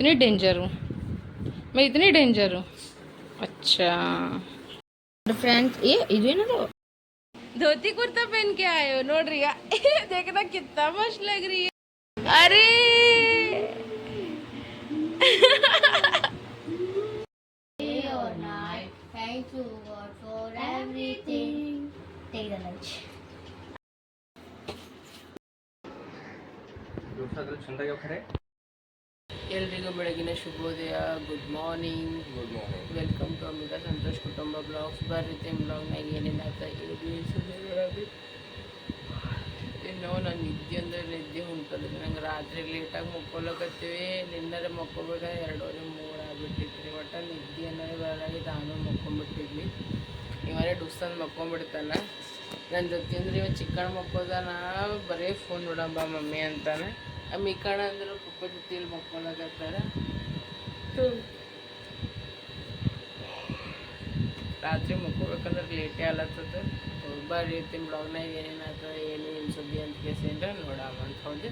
इतनी डेंजर हूँ। मैं इतनी डेंजर हूँ। अच्छा। फ्रेंड्स ये इधर ना तो धोती कुर्ता पहन के आए हो नोड्रिया देखना कितना मस्त लग रही है। अरे! Thank you for everything. Take the lunch. ಎಲ್ರಿಗೂ ಬೆಳಗಿನ ಶುಭೋದಯ. Good morning good morning welcome to Amita Santosh ಕುಟುಂಬ ಬ್ಲಾಗ್ಸ್ ಬರ್ರಿ ಬ್ಲಾಗ್ನಾಗ ಏನೇನಾಗ್ತಾ ಇರೋದು ಸುಮ್ಮನೆ ಇನ್ನು ನಾನು ನಿದ್ದೆ ಅಂದ್ರೆ ನಿದ್ದೆ ಉಂಟಲ್ಲ ನಂಗೆ ರಾತ್ರಿ ಲೇಟಾಗಿ ಮಕ್ಕೊಳಕತ್ತೀವಿ. ನಿನ್ನರೆ ಮಕ್ಕೊಬೇಕ ಎರಡೂವರೆ ಮೂರು ಆಗಿಬಿಟ್ಟಿದ್ರಿ ಒಟ್ಟು ನಿದ್ದೆ ಅನ್ನೋದು ಬರಲಾಗಿ ನಾನು ಮಕ್ಕೊಂಬಿಟ್ಟಿದ್ವಿ ಇವರೇ ಡುಸ್ತಂದು ಮಕ್ಕೊಂಬಿಡ್ತಾನೆ ನನ್ನ ಜೊತೆ ಅಂದ್ರೆ ಇವ ಚಿಕ್ಕಣ್ಣ ಮಕ್ಕೋದಾನ. ಬರೀ ಫೋನ್ ನೋಡಂಬ ಮಮ್ಮಿ ಅಂತಾನೆ. ಆ ಮಿಕ್ಕಣ್ಣ ಅಂದ್ರೆ ಪಪ್ಪ ಜೊತೆಲಿ ಮಕ್ಕೊಳಕತ್ತಾರ. ರಾತ್ರಿ ಮಕ್ಕೋಬೇಕಂದ್ರೆ ಲೇಟೇ ಆಲತ್ತದ ಬರ್ರಿ ತಿನ್ ಬ್ಲಾಗ್ನಾಗ ಏನೇನು ಆಗ್ತದೆ ಏನು ಏನು ಸುದ್ದಿ ಅಂತ ಕೇಸಿಂದ್ರೆ ನೋಡಾಮ ಅಂತ ಹೋದೆ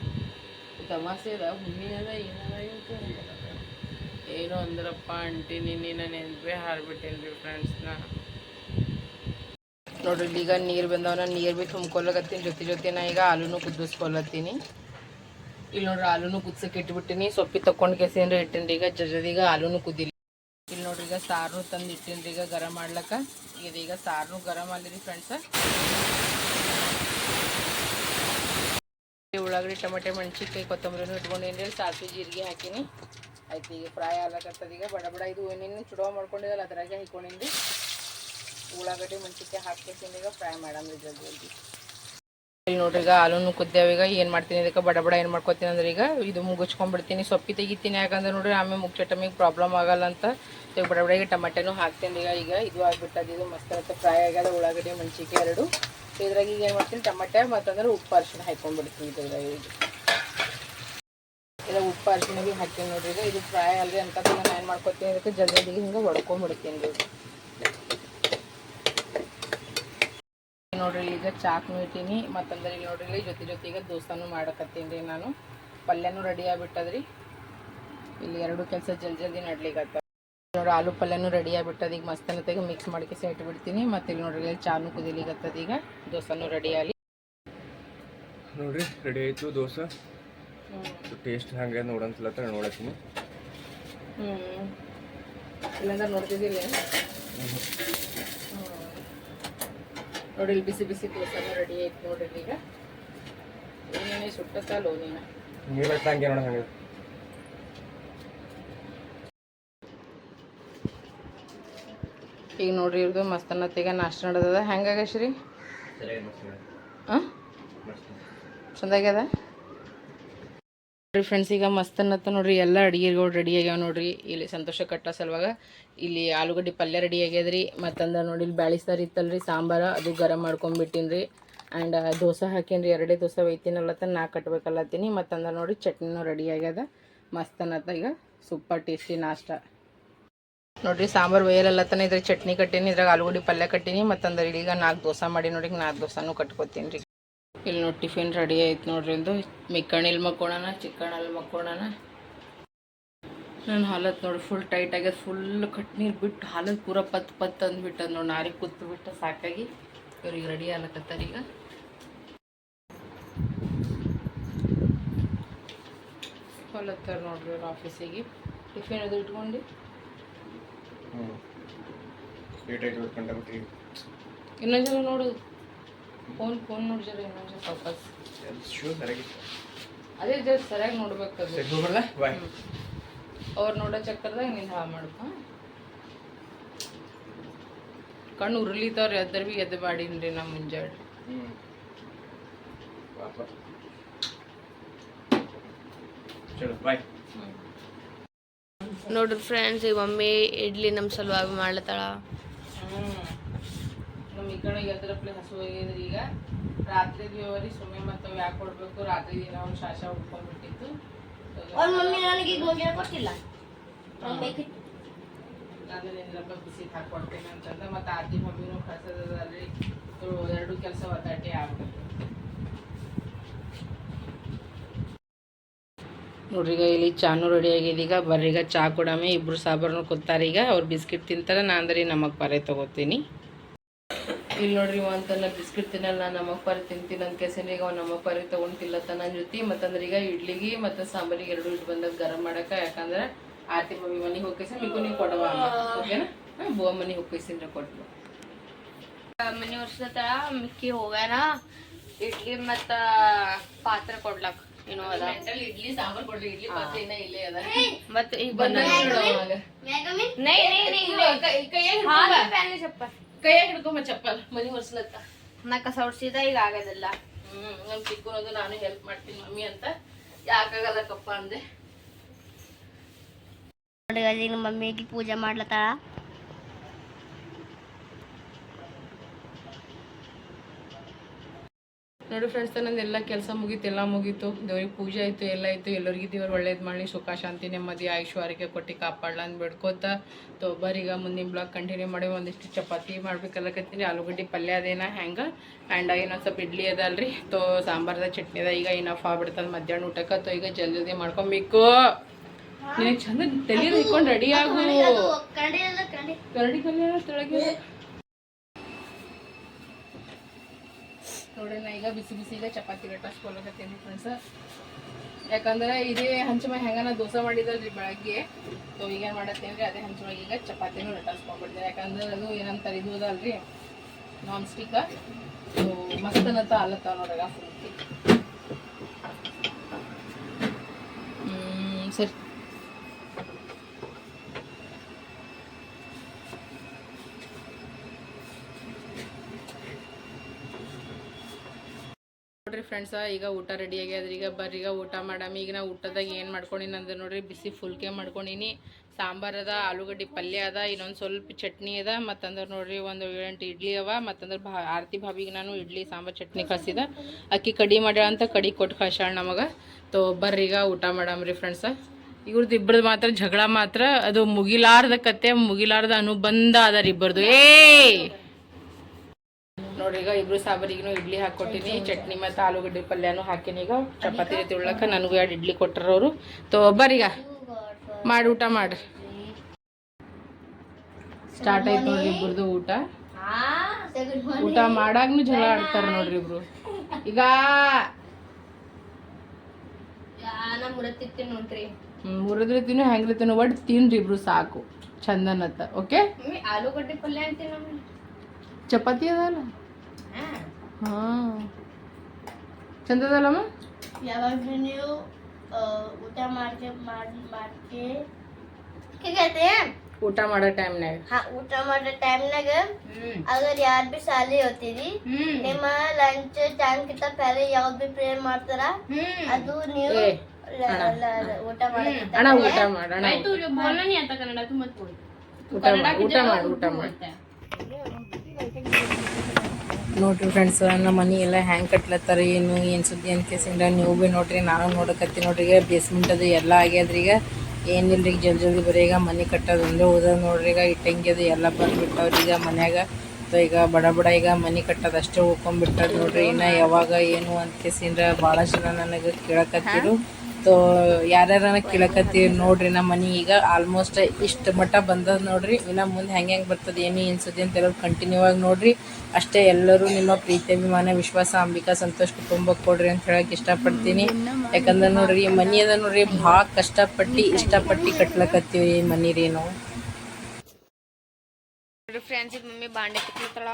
ತಮಾಸೆ ಅದ ಹುಣ್ಣಿ ಅದ ಏನದ ಏನು ಏನು ಅಂದ್ರಪ್ಪ ಅಂಟಿ ನಾನು ನೆನಪೇ ಹಾರ್ಬಿಟ್ಟೇನ್ರಿ ಫ್ರೆಂಡ್ಸ್ನ ನೋಡ್ರಿ ಈಗ ನೀರು ಬಂದವನ ನೀರು ಭೀ ತುಂಬ್ಕೊಳಕತ್ತೀನಿ ಜೊತೆ ಜೊತೆ ನಾ ಈಗ ಆಲೂನು ಕುದಿಸ್ಕೊಳತ್ತೀನಿ. ಇಲ್ಲಿ ನೋಡ್ರಿ ಆಲೂನು ಕುದ್ಸಕ್ಕೆ ಇಟ್ಬಿಟ್ಟಿನಿ. ಸೊಪ್ಪಿ ತಕೊಂಡು ಕೆಸಿಂದ್ರೆ ಇಟ್ಟಿನ್ರಿ. ಈಗ ಜಜದೀಗ ಹಾಲುನು ಕುದಿಲಿ. ಇಲ್ಲಿ ನೋಡ್ರಿ ಈಗ ಸಾರು ತಂದು ಇಟ್ಟಿನ್ರಿ ಈಗ ಗರಂ ಮಾಡ್ಲಕ್ಕ. ಈಗ ಸಾರು ಗರಂ ಆಲಿರಿ ಫ್ರೆಂಡ್ಸ. ಉಳ್ಳಾಗಡ್ಡಿ, ಟೊಮೆಟೊ, ಮೆಣಸಿನ್ಕಾಯಿ, ಕೊತ್ತಂಬರಿನೂ ಇಟ್ಕೊಂಡೇನ್ರಿ. ಸಾಸಿವೆ, ಜೀರಿಗೆ ಹಾಕಿನಿ. ಆಯ್ತು ಈಗ ಫ್ರೈ ಆಗ್ಲಕತ್ತದ ಈಗ. ಬಡ ಬಡ ಇದು ಏನೇನು ಚುಡೋ ಮಾಡ್ಕೊಂಡಿದ್ದಲ್ಲ ಅದ್ರಾಗೆ ಹಾಕೊಂಡಿನ್ರಿ. ಉಳ್ಳಾಗಡ್ಡಿ, ಮೆಣಸಿನ್ಕಾಯಿ ಹಾಕ್ತೀನಿ ಈಗ ಫ್ರೈ ಮಾಡಮ್ರಿ ಜಲ್ದಿ ಜಲ್ದಿ. ಇಲ್ಲಿ ನೋಡ್ರಿ, ಈಗ ಕುದ್ಯಾವ ಈಗ ಏನು ಮಾಡ್ತೀನಿ, ಇದಕ್ಕೆ ಬಡ ಬಡ ಏನು ಮಾಡ್ಕೊತೀನಿ ಅಂದ್ರೆ ಈಗ ಇದು ಮುಗಿಸ್ಕೊಂಡ್ಬಿಡ್ತೀನಿ ಸೊಪ್ಪಿ ತೆಗಿತೀನಿ, ಯಾಕಂದ್ರೆ ನೋಡ್ರಿ ಆಮೇಲೆ ಮುಖ್ಯ ಟೈಮಿಗೆ ಪ್ರಾಬ್ಲಮ್ ಆಗಲ್ಲ ಅಂತ ಈಗ ಬಡ ಬಡ ಈಗ ಟಮಾಟೆನೂ ಹಾಕ್ತೀನಿ, ಈಗ ಈಗ ಇದು ಆಗಿಬಿಟ್ಟದ, ಇದು ಮಸ್ತ್ ಅಂತ ಫ್ರೈ ಆಗ್ಯದ, ಉಳ್ಳಾಗಡ್ಡಿ ಮೆಣಸಿಕೆ ಎರಡು. ಇದ್ರಾಗ ಈಗ ಏನು ಮಾಡ್ತೀನಿ, ಟಮಾಟೆ ಮತ್ತಂದ್ರೆ ಉಪ್ಪು ಅರಿಶಿನ ಹಾಕ್ಕೊಂಡ್ಬಿಡ್ತೀನಿ ಇದ್ರಾಗ ಈಗ. ಇಲ್ಲ ಉಪ್ಪು ಅರಿಶಿನ ಭೀ ಹಾಕ್ತೀನಿ ನೋಡ್ರಿ, ಈಗ ಇದು ಫ್ರೈ ಅಲ್ರಿ ಅಂತ ನಾನು ಏನು ಮಾಡ್ಕೊತೀನಿ, ಇದಕ್ಕೆ ಜಲ್ದಿ ಹಿಂಗೆ ಹೊಡ್ಕೊಂಡ್ಬಿಡ್ತೀನಿ ನೋಡ್ರಿ ಈಗ ಚಾಕ್ನು ಇಟ್ಟೀನಿ ಮತ್ತಂದ್ರೆ ಈಗ ನೋಡ್ರಿ ಇಲ್ಲಿ ಜೊತೆ ಜೊತೆಗೆ ದೋಸಾನು ಮಾಡಕತ್ತೀನಿ ರೀ ನಾನು. ಪಲ್ಯನೂ ರೆಡಿ ಆಗಿಬಿಟ್ಟದ್ರಿ. ಇಲ್ಲಿ ಎರಡು ಕೆಲಸ ಜಲ್ದಿ ಜಲ್ದಿ ನಡ್ಲಿಕ್ಕೆ ನೋಡ್ರಿ ಆಲೂ ಪಲ್ಯನೂ ರೆಡಿ ಆಗಿಬಿಟ್ಟದ. ಈಗ ಮಸ್ತನತೆಗೆ ಮಿಕ್ಸ್ ಮಾಡ್ಕೆ ಸೆಟ್ ಬಿಡ್ತೀನಿ. ಮತ್ತೆ ಇಲ್ಲಿ ನೋಡ್ರಿ ಇಲ್ಲಿ ಚಾನು ಕುದಿಲಿಕತ್ತದ. ಈಗ ದೋಸಾನು ರೆಡಿ ಆಗಲಿ. ನೋಡ್ರಿ ರೆಡಿ ಆಯ್ತು ದೋಸೆ. ಟೇಸ್ಟ್ ಹಂಗೆ ನೋಡಂತಲತ್ತ ನೋಡತ್ತೀನಿ. ಹ್ಞೂ ಇಲ್ಲಾಂದ್ರೆ ನೋಡ್ತಿದ್ದಿಲ್ಲ ನೋಡಿ ಇಲ್ಲಿ ಬಿಸಿ ಬಿಸಿ ಕೋಸನ್ನು ರೆಡಿ ಆಯ್ತು ನೋಡ್ರಿ ಈಗ. ಏನೇನೇ ಸುಟ್ಟತ್ತಲ್ಲೋ ನೀನು? ನೀರು ನೋಡ ಹಂಗೆ ಈಗ ನೋಡ್ರಿ ಇವ್ರದ್ದು ಮಸ್ತನತ್ತೀಗ ನಾಷ್ಟ ನಡೆದದ. ಹೆಂಗಾಗ ಶ್ರೀ? ಹಾಂ? ಚಂದಾಗ್ಯದ? ನೋಡ್ರಿ ಫ್ರೆಂಡ್ಸ್ ಈಗ ಮಸ್ತನತ್ತ ನೋಡ್ರಿ, ಎಲ್ಲ ಅಡಿಗೆಗಳು ರೆಡಿ ಆಗ್ಯಾವ ನೋಡ್ರಿ. ಇಲ್ಲಿ ಸಂತೋಷ ಕಟ್ಟ ಸಲುವಾಗ ಇಲ್ಲಿ ಆಲೂಗಡ್ಡೆ ಪಲ್ಯ ರೆಡಿ ಆಗ್ಯದ್ರಿ. ಮತ್ತಂದ್ರೆ ನೋಡಿ ಇಲ್ಲಿ ಬ್ಯಾಳಿ ಸಾರು ಇತ್ತಲ್ರಿ, ಸಾಂಬಾರ ಅದು ಗರಂ ರೀ ಆ್ಯಂಡ್ ದೋಸೆ ಹಾಕೀನಿ ಎರಡೇ ದೋಸೆ ಒಯ್ತೀನಲ್ಲತ್ತ, ನಾ ಕಟ್ಬೇಕಲ್ಲತ್ತೀನಿ. ಮತ್ತಂದ್ರೆ ನೋಡಿ ಚಟ್ನಿನೂ ರೆಡಿ ಆಗ್ಯದ. ಮಸ್ತನತ್ತ ಈಗ ಸೂಪರ್ ಟೇಸ್ಟಿ ನಾಷ್ಟ. ನೋಡ್ರಿ, ಸಾಂಬಾರು ಒಯ್ಯಲತ್ತನ ಇದ್ರಾಗ ಚಟ್ನಿ ಕಟ್ಟೀನಿ, ಇದ್ರಾಗ ಆಲೂಗಡ್ಡೆ ಪಲ್ಯ ಕಟ್ಟೀನಿ. ಮತ್ತಂದ್ರೆ ಈಗ ನಾಲ್ಕು ದೋಸೆ ಮಾಡಿ ನೋಡಿ ನಾಲ್ಕು ದೋಸೆನೂ ಕಟ್ಕೊತೀನಿ ರೀ ಇಲ್ಲಿ ನೋಡಿ ಟಿಫಿನ್ ರೆಡಿ ಆಯ್ತು ನೋಡ್ರಿ ಇಂದು ಮಿಕ್ಕಣ್ಣಿಲ್ ಮಕ್ಕೋಣ ಚಿಕ್ಕಣ್ಣಲ್ಲಿ ಮಕ್ಕೋಣ ನನ್ನ ಹಾಲತ್ ನೋಡಿ ಫುಲ್ ಟೈಟ್ ಆಗ್ಯದ ಫುಲ್ ಕಟ್ ನೀರು ಬಿಟ್ಟು ಹಾಲತ್ ಪೂರ ಪತ್ ಪತ್ ಅಂದ್ಬಿಟ್ಟದ ನೋಡಿ ನಾರಿಗೆ ಕೂತು ಬಿಟ್ಟ ಸಾಕಾಗಿ. ಇವ್ರಿಗೆ ರೆಡಿ ಆಗ್ಲಕತ್ತಾರ ಈಗ. ಹೊಲತ್ತಾರ ನೋಡ್ರಿ ಅವ್ರ ಆಫೀಸಿಗೆ ಟಿಫಿನ್ ಅದು ಇಟ್ಕೊಂಡು. ಇನ್ನೊಂದು ಜನ ನೋಡು. ಫೋನ್ ಫೋನ್ ನೋಡಿದ್ರೆ ಇನ್ನೊಂದು ವಾಪಸ್. ಶೂ ಸರಿಯಾಗಿತ್ತು ಅದೇ ಜಸ್ಟ್ ಸರಿಯಾಗಿ ನೋಡ್ಬೇಕದು ಸರಿ ಹೋಗ್ಬಾರ್ದ ಬಾಯ್ ಅವ್ರು ನೋಡೋ ಚಕ್ಕರ್ದಾಗ ನೀನು ಹಾಳು ಮಾಡ್ಕೊ. ಕಣ್ಣು ಉರ್ಲಿತಾವ್ರಿ ಅದ್ರ ಭೀ ಎದ್ದು ಮಾಡೀನಿ ನಾ ಮುಂಜಾಡ್. ನೋಡ್ರಿ ಫ್ರೆಂಡ್ಸ್ ಈಗ ಮಮ್ಮಿ ಇಡ್ಲಿ ನಮ್ಮ ಸಲುವಾಗಿ ಮಾಡ್ಲತ್ತಾಳ. ಹ್ಞೂ ನಮ್ಮ ಈ ಕಡೆ ಎದ್ರಪ್ಲೆ ಹಸು ಹೋಗಿದ್ರಿ ಈಗ ರಾತ್ರಿ ದೇವರಿ ಸುಮ್ಮನೆ ಮತ್ತೆ ಯಾಕೆ ಕೊಡ್ಬೇಕು? ರಾತ್ರಿ ದಿನ ಒಂದು ಶಾಶ ಉಟ್ಕೊಂಡ್ಬಿಟ್ಟಿತ್ತು. ಅವ್ರ ಮಮ್ಮಿ ನನಗೆ ಗೋಜಿ ಕೊಟ್ಟಿಲ್ಲ ನಾನು ನಿಂದ್ರಪ್ಪ ಬಿಸಿ ಹಾಕ್ಕೊಡ್ತೇನೆ ಅಂತಂದ ಮತ್ತು ಆರ್ತಿ ಮಮ್ಮಿನೂ ಕಳ್ಸೋದಲ್ರಿ ಎರಡು ಕೆಲಸ ಒತ್ತಾಟಿ ಆಗ್ಬೇಕು. ನೋಡ್ರಿ ಈಗ ಇಲ್ಲಿ ಚಾನು ರೆಡಿ ಆಗಿದೆ ಈಗ. ಬರ್ರಿ ಈಗ ಚಾ ಕೊಡಮೆ. ಇಬ್ರು ಸಾಬರ್ನು ಕೂತಾರೆ ಈಗ. ಅವ್ರು ಬಿಸ್ಕಿಟ್ ತಿಂತಾರೆ. ನಾ ಅಂದ್ರೆ ನಮಗ್ ಪರೆ ತಗೋತೀನಿ. ಇಲ್ಲಿ ನೋಡ್ರಿ ಅಂತಲ್ಲ ಬಿಸ್ಕಿಟ್ ತಿನ್ನಲ್ಲ ನಮ್ಮ ಪರಿ ತಿಂತೀನಿ ಅಂತ ಕೇಸಿನ ಈಗ ಅವ್ನು ನಮಗ್ ಪರಿ ನನ್ನ ಜೊತೆ. ಮತ್ತಂದ್ರೆ ಈಗ ಇಡ್ಲಿಗೆ ಮತ್ತು ಸಾಂಬಾರಿಗೆ ಎರಡು ಇಟ್ಟು ಬಂದಾಗ ಗರಂ ಮಾಡಕ ಯಾಕಂದ್ರೆ ಆರತಿ ಮಮ್ಮಿ ಮನೆಗೆ ಹೋಗ್ಕೇಸಿ ಮಿಕ್ಕು ನೀವು ಕೊಡವ ಓಕೆನಾ ಹಾಂ ಬುವ ಮನೆಗೆ ಕೊಟ್ಟು ಮನೆ ವರ್ಷದ ತರ ಮಿಕ್ಕಿ ಹೋಗ್ಯಾನ ಇಡ್ಲಿ ಮತ್ತ ಪಾತ್ರೆ ಕೊಡ್ಲಕ್ಕ ಏನೋ ಅದ. ಇಡ್ಲಿ ಸಾಂಬಾರ್ ಕೊಡ್ಲಿ ಇಡ್ಲಿ ಪಾತ್ರೆ ಇನ್ನ ಇಲ್ಲೇ ಅದ. ಮತ್ತೆ ಈಗ ಬಂದ ಬಂದ ನೈ ನೈ ನೈ ಹಾಲು ಪ್ಯಾನ್ ಚಪ್ಪ ಕೈಯಾಗ ಹಿಡ್ಕೊಂಬ ಚಪ್ಪಲ್ ಮನಿ ಹೊರ್ಸ್ಲತ್ತ ನಾ ಕಸ ಹೊಡ್ಸಿದ ಈಗ ಆಗದಿಲ್ಲ. ಹ್ಮ್ ನಮ್ ಚಿಕ್ಕನದು ನಾನು ಹೆಲ್ಪ್ ಮಾಡ್ತೀನಿ ಮಮ್ಮಿ ಅಂತ. ಯಾಕಾಗಲ್ಲಕ್ಕಪ್ಪ ಅಂದೆ. ಅಲ್ಲಿ ಮಮ್ಮಿಗೆ ಪೂಜೆ ಮಾಡ್ಲತ್ತಾಳ. ನೋಡಿ ಫ್ರೆಂಡ್ಸ್ ನಂದು ಎಲ್ಲ ಕೆಲಸ ಮುಗೀತು ಎಲ್ಲ ಮುಗೀತು. ದೇವ್ರಿಗೆ ಪೂಜೆ ಆಯ್ತು ಎಲ್ಲ ಆಯ್ತು. ಎಲ್ಲರಿಗೂ ದೇವ್ರು ಒಳ್ಳೇದು ಮಾಡಿ ಸುಖ ಶಾಂತಿ ನೆಮ್ಮದಿ ಆಯುಷ್ವಾರಿಗೆ ಕೊಟ್ಟು ಕಾಪಾಡಲ ಅಂತ ಬಿಡ್ಕೋತ. ತೊಬ್ಬರಿಗೆ ಮುಂದಿನ ಬ್ಲಾಗ್ ಕಂಟಿನ್ಯೂ ಮಾಡಿ ಒಂದಿಷ್ಟು ಚಪಾತಿ ಮಾಡ್ಬೇಕಲ್ಲಕತ್ತೀನಿ ಆಲೂಗಡ್ಡೆ ಪಲ್ಯ ಅದೇನ ಹೆಂಗೆ ಆ್ಯಂಡ್ ಇನ್ನೊಂದು ಸ್ವಲ್ಪ ಇಡ್ಲಿ ಅದಲ್ರಿ. ತೋ ಸಾಂಬಾರ್ದ ಚಟ್ನಿ ಅದ ಈಗ ಇನಫ್ ಆಗ್ಬಿಡ್ತದೆ ಮಧ್ಯಾಹ್ನ ಊಟಕ್ಕೆ. ತೋ ಈಗ ಜಲ್ದಿ ಜಲ್ದಿ ಮಾಡ್ಕೊಬೇಕು ನಿನಗೆ ಚಂದ ತಲೆ ಹಿಡ್ಕೊಂಡು ರೆಡಿ ಆಗು. ಕರಡಿ ಕಲ್ಯಾಣ ತೆಳಗೆ ನೋಡ್ರಿ ನಾ ಈಗ ಬಿಸಿ ಬಿಸಿ ಈಗ ಚಪಾತಿ ಲಟ್ಟಿಸ್ಕೊಳಕತ್ತೀನಿ ಫ್ರೆಂಡ್ಸ್ ಯಾಕಂದ್ರೆ ಇದೇ ಹಂಚಮ ಹೆಂಗನ ದೋಸೆ ಮಾಡಿದಲ್ರಿ ಬೆಳಗ್ಗೆ. ಸೊ ಈಗ ಏನು ಮಾಡತ್ತೇನ್ರಿ? ಅದೇ ಹಂಚಮ ಈಗ ಚಪಾತಿನೂ ಲಟ್ಟಿಸ್ಕೊಂಡ್ಬಿಡ್ತೀನಿ ಯಾಕಂದ್ರೆ ಅದು ಏನಂತಾರೆ ಇದು ಅದಲ್ರಿ ನಾನ್ ಸ್ಟಿಕ್ ಸೊ ಮಸ್ತ್ ಅನ್ನತ್ತ ಅಲ್ಲತ್ತಾವ ನೋಡ್ರಿ ಫುಲ್ ಹ್ಮ್, ಸರಿ ನೋಡ್ರಿ ಫ್ರೆಂಡ್ಸ ಈಗ ಊಟ ರೆಡಿ ಆಗ್ಯಾದ್ರಿ, ಈಗ ಬರ್ರಿ, ಈಗ ಊಟ ಮಾಡಾಮಿ. ಈಗ ನಾ ಊಟದಾಗ ಏನು ಮಾಡ್ಕೊಂಡಿನಿ ಅಂದ್ರೆ ನೋಡ್ರಿ, ಬಿಸಿ ಫುಲ್ಕೆ ಮಾಡ್ಕೊಂಡಿನಿ. ಸಾಂಬಾರು ಅದ, ಆಲೂಗಡ್ಡೆ ಪಲ್ಯ ಅದ, ಇನ್ನೊಂದು ಸ್ವಲ್ಪ ಚಟ್ನಿ ಅದ. ಮತ್ತಂದ್ರೆ ನೋಡ್ರಿ, ಒಂದು ಏಳೆಂಟು ಇಡ್ಲಿ ಅವ. ಮತ್ತಂದ್ರೆ ಭಾ, ಆರತಿ ಭಾವಿಗೆ ನಾನು ಇಡ್ಲಿ, ಸಾಂಬಾರು, ಚಟ್ನಿ ಕಳ್ಸಿದ. ಅಕ್ಕಿ ಕಡಿ ಮಾಡ್ಯಾಳ ಅಂತ ಕಡಿ ಕೊಟ್ಟು ಕಳ್ಸಾಳ ನಮಗೆ. ತೋ ಬರ್ರೀಗ ಊಟ ಮಾಡಾಮ್ರಿ ಫ್ರೆಂಡ್ಸ ಇವ್ರದ್ದು ಇಬ್ಬರದ್ದು ಮಾತ್ರ ಜಗಳ ಮಾತ್ರ. ಅದು ಮುಗಿಲಾರ್ದ ಕತೆ, ಮುಗಿಲಾರ್ದ ಅನುಬಂಧ ಅದ ರೀ ಇಬ್ಬರದು. ಏ ನೋಡ್ರಿ ಈಗ ಇಬ್ರು ಸಾಂಬಾರಿಗೂ ಇಡ್ಲಿ ಹಾಕ್ಕೊಟ್ಟಿನಿ ಚಟ್ನಿ ಮತ್ತು ಆಲೂಗಡ್ಡೆ ಪಲ್ಯನೂ ಹಾಕಿನಿ. ಈಗ ಚಪಾತಿ ರೀತಿ ಉಳ್ಳಕ್ಕ ನನಗೂ ಎರಡು ಇಡ್ಲಿ ಕೊಟ್ಟರು ಅವರು. ತೋ ಬರೀಗ ಮಾಡಿ ಊಟ ಮಾಡ್ರಿ ಸ್ಟಾರ್ಟ್ ಆಯ್ತು ನೋಡ್ರಿ ಇಬ್ಬರದು ಊಟ. ಊಟ ಮಾಡಾಗ್ನು ಜಲ ಆಡ್ತಾರ ನೋಡ್ರಿ ಇಬ್ರು. ಈಗ ನೋಡ್ರಿ ಮುರಿದ್ರೆ ತಿನ್ನು ಹೆಂಗ್ರಿ ತಿನ್ನು ಒಟ್ಟು ತಿನ್ರಿ ಇಬ್ರು ಸಾಕು. ಚಂದನತ್ತ ಓಕೆ? ಆಲೂಗಡ್ಡೆ ಪಲ್ಯ ಚಪಾತಿ ಅದಲ್ಲ. ಚಂದದಲ್ಲಮ್ಮ? ಯಾವಾಗಲೂ ನೀವು ಊಟ ಮಾಡ್ಕೆ ಮಾಡಿ ಮಾಡ್ಕೆ? ಹೇಗೈತೆ? ಊಟ ಮಾಡೋ ಟೈಮ್ನಾಗ. ಹಾ ಊಟ ಮಾಡೋ ಟೈಮ್ನಾಗ ಅಗರ್ ಯಾರ್ ಬಿ ಶಾಲಿ ಹೋಗ್ತೀರಿ ನಿಮ್ಮ ಲಂಚ್ ಟೈಮ್ ಕಿಂತ ಪೆಹಲೆ ಯಾವ್ದು ಬಿ ಪ್ರೇಯರ್ ಮಾಡ್ತಾರ? ಅದು ನೀವು ಊಟ ಮಾಡಿ ಊಟ ಮಾಡೋಣ ಊಟ ಮಾಡಿ ಊಟ ಮಾಡಿ ನೋಡ್ರಿ ಫ್ರೆಂಡ್ಸ್ ನಮ್ಮ ಮನೆ ಎಲ್ಲ ಹ್ಯಾಂಗ್ ಕಟ್ಲತ್ತಾರ, ಏನು ಏನು ಸುದ್ದಿ ಅಂತ ಕೇಸಿಂದ ನೀವು ಭೀ ನೋಡ್ರಿ, ನಾನು ನೋಡಕತ್ತಿ ನೋಡ್ರಿ, ಈಗ ಬೇಸ್ಮೆಂಟ್ ಅದು ಎಲ್ಲ ಆಗ್ಯದ್ರಿ, ಈಗ ಏನಿಲ್ರಿ, ಈಗ ಜಲ್ದಿ ಜಲ್ದಿ ಬರೀ ಈಗ ಮನೆ ಕಟ್ಟೋದು ಒಂದೇ ಹೋದ ನೋಡ್ರಿ, ಈಗ ಇಟ್ಟಂಗಿ ಅದು ಎಲ್ಲ ಬಂದ್ಬಿಟ್ಟವ್ರಿ, ಈಗ ಮನ್ಯಾಗ. ಸೊ ಈಗ ಬಡ ಬಡ ಈಗ ಮನೆ ಕಟ್ಟೋದು ಅಷ್ಟೇ ನೋಡ್ರಿ, ಇನ್ನು ಯಾವಾಗ, ಏನು ಅಂತ ಕೇಸಿಂದ್ರ ಭಾಳ ಜನ ನನಗೆ ಕೇಳಕತ್ತಿರು. ಸೊ ಯಾರ್ಯಾರನ ಕೇಳಕತ್ತೀವಿ ನೋಡ್ರಿ ನಮ್ಮ ಮನೆ ಈಗ ಆಲ್ಮೋಸ್ಟ್ ಇಷ್ಟು ಮಟ್ಟ ಬಂದದ ನೋಡ್ರಿ. ಇನ್ನು ಮುಂದೆ ಹೆಂಗೆ ಹೆಂಗೆ ಬರ್ತದೆ ಏನು ಅನ್ಸುತ್ತೆ ಅಂತ ಹೇಳೋದು ಕಂಟಿನ್ಯೂ ಆಗಿ ನೋಡ್ರಿ. ಅಷ್ಟೇ ಎಲ್ಲರೂ ನಿಮ್ಮ ಪ್ರೀತಿ ಅಭಿಮಾನ ವಿಶ್ವಾಸ ಅಂಬಿಕಾ ಸಂತೋಷ್ ಕುಟುಂಬ ಕೊಡ್ರಿ ಅಂತ ಹೇಳಕ್ ಇಷ್ಟಪಡ್ತೀನಿ. ಯಾಕಂದ್ರೆ ನೋಡ್ರಿ ಈ ಮನಿ ಅದ ನೋಡ್ರಿ ಭಾಳ ಕಷ್ಟಪಟ್ಟು ಇಷ್ಟಪಟ್ಟು ಕಟ್ಲಕತ್ತೀವಿ ಈ ಮನಿ ರೀ ನಾವು. ಫ್ರೆಂಡ್ಸ್ ಈಗ ಮಮ್ಮಿ ಬಾಂಡೆ ತಿಕ್ಲತ್ತಾಳ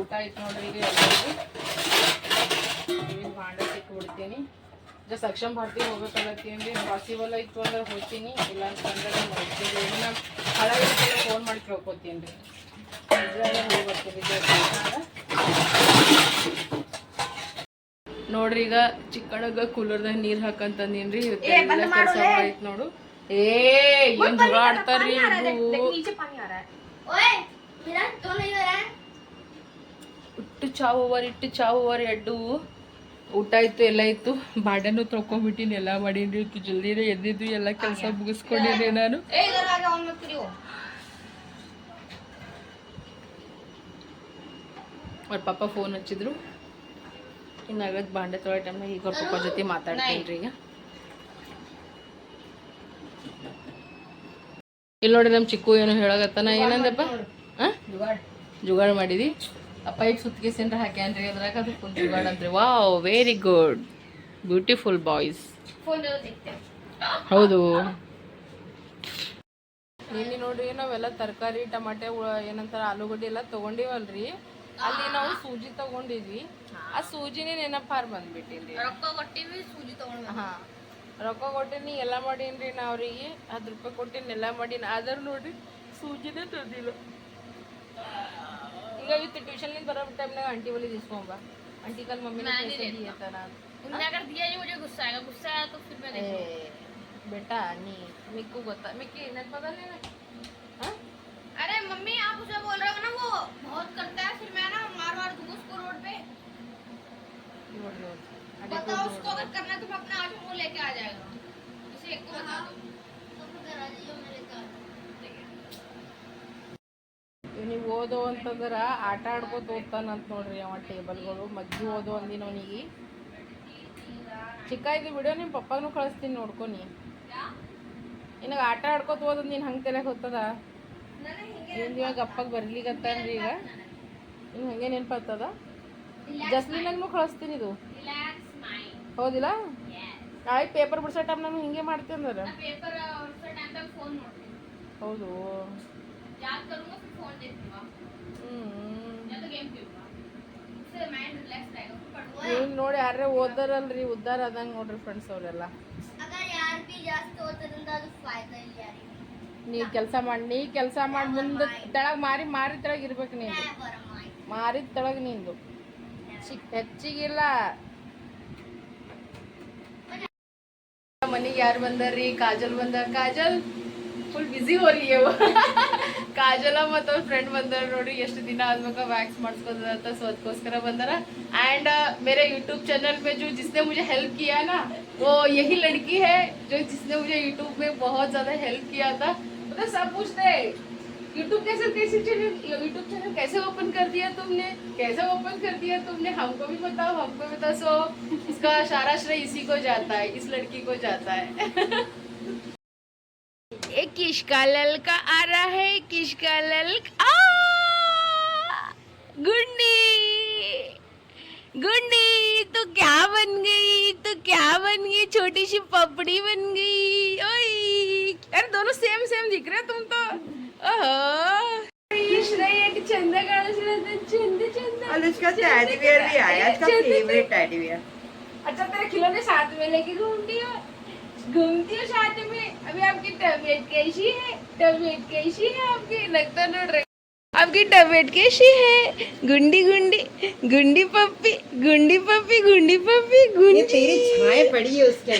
ಊಟ ಆಯ್ತು ನೋಡ್ರಿ ಈಗ ಎಲ್ಲರಿಗೂ. ಈಗ ಸಕ್ಷಮ್ ಭಾರತಿ ಹೋಗ್ಬೇಕಲ್ಲತ್ತೀನಿ ಪಾಸಿಬಲ್ ಆಯ್ತು ಅಂದ್ರೆ ಹೋಗ್ತೀನಿ ಇಲ್ಲ ಅಂತಂದ್ರೆ ಮಾಡ್ತೀನಿ ನಾನು ಫೋನ್ ಮಾಡಿ ಕೇಳ್ಕೊತೀನಿ. ರೀ ನೋಡ್ರಿ ಈಗ ಚಿಕ್ಕಣಗ ಕೂಲರ್ದಾಗ ನೀರ್ ಹಾಕಂತಂದೀನಿ ರೀ ಎಲ್ಲ ಕೆಲಸ ಆಯ್ತು ನೋಡು. ಏ ಏನ್ ಜಗಳ ಆಡ್ತಾರ್ರಿ ಇಟ್ಟು ಚಾವು ಅವರ್ ಇಟ್ಟು ಚಾವು ಅವರ್ ಎಡ್ಡು ಊಟ ಇತ್ತು ಎಲ್ಲ ಇತ್ತು ಬಾಡೆನೂ ತೊಗೊಂಬಿಟ್ಟಿನಿ ಎಲ್ಲ ಮಾಡೀನಿ ಜಲ್ದಿನೇ ಎದ್ದಿದ್ದು ಎಲ್ಲ ಕೆಲಸ ಮುಗಿಸ್ಕೊಂಡಿದ್ದೆ ನಾನು. ಅವ್ರ ಪಾಪ ಫೋನ್ ಹಚ್ಚಿದ್ರು. ಇನ್ನು ಆಗದ್ ಬಾಂಡೆ ತೊಳೆ ಟೈಮ್ ಈಗ ಅವ್ರ ಪಪ್ಪ ಜೊತೆ ಮಾತಾಡ್ತೀನಿ ಈಗ. ಇಲ್ಲಿ ನೋಡಿ ನಮ್ಮ ಚಿಕ್ಕು ಏನೋ ಹೇಳಕತ್ತಾನ ಏನಂದಪ್ಪ? ಹಾಂ ಜುಗಾಡ್ ಮಾಡಿದಿ? ಆ ಪೈಪ್ ಸುತ್ತಿಗೆ ಸೆಂಟ್ರ್ ಹಾಕ್ಯಾನ್ರಿ ಅದ್ರಾಗ ಅದು full jugaad ಅಂತ್ರಿ. Wow very good beautiful boys ಹೌದು. ಇಲ್ಲಿ ನೋಡ್ರಿ ನಾವೆಲ್ಲ ತರಕಾರಿ ಟಮಾಟೆ ಏನಂತಾರ ಆಲೂಗಡ್ಡೆ ಎಲ್ಲ ತಗೊಂಡಿವಲ್ರಿ. ಅಲ್ಲಿ ನಾವು ಸೂಜಿ ತಗೊಂಡಿದ್ವಿ. ಆ ಸೂಜಿನೇ ನೆನಪಾರ್ ಬಂದ್ಬಿಟ್ಟಿಲ್ರಿ ರೊಕ್ಕ ಕೊಟ್ಟಿವಿ ಸೂಜಿ ತಗೊಂಡ್ ಹಾ. ರೊಕ್ಕ ಕೊಟ್ಟಿನಿ ಎಲ್ಲ ಮಾಡೀನ್ರಿ ನಾ ಅವ್ರಿಗೆ ಹತ್ತು ರೂಪಾಯಿ ಕೊಟ್ಟಿನಿ ಎಲ್ಲ ಮಾಡೀನಿ. ಆದ್ರೆ ನೋಡ್ರಿ ಸೂಜಿನೇ ತಂದಿಲ್ಲ ಈಗ ಇವತ್ತು ಟ್ಯೂಷನ್ಲಿಂದ ಬರೋ ಟೈಮ್ನಾಗ ಆಂಟಿ ಬಳಿ ಇಸ್ಕೊಂಬ ಆಂಟಿ ಕಲ್ ಮಮ್ಮಿ ತರ उन्हें अगर दिया ही मुझे गुस्सा आएगा गुस्सा आया तो फिर मैं ಏ बेटा ನೀ ಮಿಕ್ಕು ಗೊತ್ತಾ ಮಿಕ್ಕಿ ನೆನಪದಲ್ಲ ಹಾಂ अरे मम्मी आप उसे बोल रहे हो ना वो बहुत करता है फिर मैं ना मार मार दूंगा उसको रोड पे ನೋಡ್ರಿ ನೋಡ್ರಿ बताओ उसको अगर करना है तो मैं अपने आज वो लेके आ जाएगा इसे एक को बता दो ಇವನಿಗೆ ಓದು ಅಂತಂದ್ರೆ ಆಟ ಆಡ್ಬೋದು ಓದ್ತಾನಂತ ನೋಡ್ರಿ ಅವ ಟೇಬಲ್ಗಳು. ಮಜ್ಜಿ ಓದು ಅಂದಿನ ಅವನಿಗೆ. ಚಿಕ್ಕ ಇದು ವಿಡಿಯೋ ನಿಮ್ಮ ಪಪ್ಪಾಗೂ ಕಳಿಸ್ತೀನಿ ನೋಡ್ಕೊನಿ ನಿನಗೆ ಆಟ ಆಡ್ಕೋತ ಓದ್ ನೀನು ಹಂಗೆ ತಲೆ ಹೋಗ್ತದ? ನಿಂದು ಇವಾಗ ಅಪ್ಪಗೆ ಅಂದ್ರೆ ಈಗ? ಇನ್ನು ಹಂಗೆ ನೆನಪಾಗ್ತದ ಜಸ್ಲಿನಾಗೂ ಕಳಿಸ್ತೀನಿ ಇದು. ಹೌದಿಲ್ಲ? ಆಯ್ತು ಪೇಪರ್ ಬಿಡ್ಸೋ ಟೈಮ್ ನಾನು ಹಿಂಗೆ ಮಾಡ್ತೀನಿ ಅಂದ್ರೆ. ಹೌದು. याद करूंगा फिर फोन देखूंगा ಹ್ಞೂ या तो गेम खेलूंगा उससे माइंड रिलैक्स रहेगा पढ़ूंगा ನೀವು ನೋಡಿ ಯಾರೇ ಓದಾರಲ್ರಿ ಉದ್ದಾರ ಆದಂಗೆ ನೋಡ್ರಿ ಫ್ರೆಂಡ್ಸ್ ಅವರೆಲ್ಲ अगर यार भी जास्त होता ಅದು फायदा ಇಲ್ಲ ಯಾರಿಗೆ ನೀವು ಕೆಲಸ ಮಾಡಿ ನೀ ಕೆಲಸ ಮಾಡಿ ಮುಂದೆ ತೆಳಗ್ ಮಾರಿ ಮಾರಿ ತೆಳಗ್ ಇರ್ಬೇಕು ನೀನು ಮಾರಿದ ತೆಳಗ್ ನಿಂದು ಚಿಕ್ ಹೆಚ್ಚಿಗಿಲ್ಲ ಮನೆಗೆ ಯಾರು ಬಂದಾರ್ರಿ ಕಾಜಲ್ ಬಂದ ಕಾಜಲ್ ಫುಲ್ ಬಿಸಿ ಹೋರಿ ಅವ ಕಾಜಲ ಮತ್ತು ಅವ್ರ ಫ್ರೆಂಡ್ ಬಂದಾರ ನೋಡಿ ಎಷ್ಟು ದಿನ ಆದ್ಮೇಲೆ ವ್ಯಾಕ್ಸ್ ಮಾಡಿಸ್ಕೋದ ಅಂತ ಸೊ ಅದಕ್ಕೋಸ್ಕರ ಬಂದಾರ एंड मेरे यूट्यूब चैनल पे जो जिसने मुझे हेल्प किया ना वो यही लड़की है जो जिसने मुझे यूट्यूब में बहुत ज्यादा हेल्प किया था मतलब सब पूछते हैं यूट्यूब कैसे कैसे चैनल यूट्यूब चैनल कैसे ओपन कर दिया तुमने कैसे ओपन कर दिया तुमने हमको भी बताओ हमको भी बताओ सो इसका सारा श्रेय इसी को जाता है इस लड़की को जाता है एक किसका ललका आ रहा है? किसका ललका? गुंडी गुंडी तो क्या बन गई? तो क्या बन गई? छोटी सी पपड़ी बन गई। ओए अरे दोनों सेम सेम दिख रहे हो तुम तो। ओहो! श्रेय एक चंदा काढायला चंद चंद। अनुष्का टैडी बियर भी आया। इसका फेवरेट टैडी बियर अच्छा तेरे खिलौने साथ में लेके घूमती हो? घूमती हो साथ में। अभी आपकी तबीयत कैसी है? तबीयत कैसी है आपकी? लगता न रहे। आपकी तबीयत कैसी है? गुंडी गुंडी गुंडी पप्पी गुंडी पप्पी गुंडी पप्पी ये गुंडी। तेरी छाए पड़ी है उसके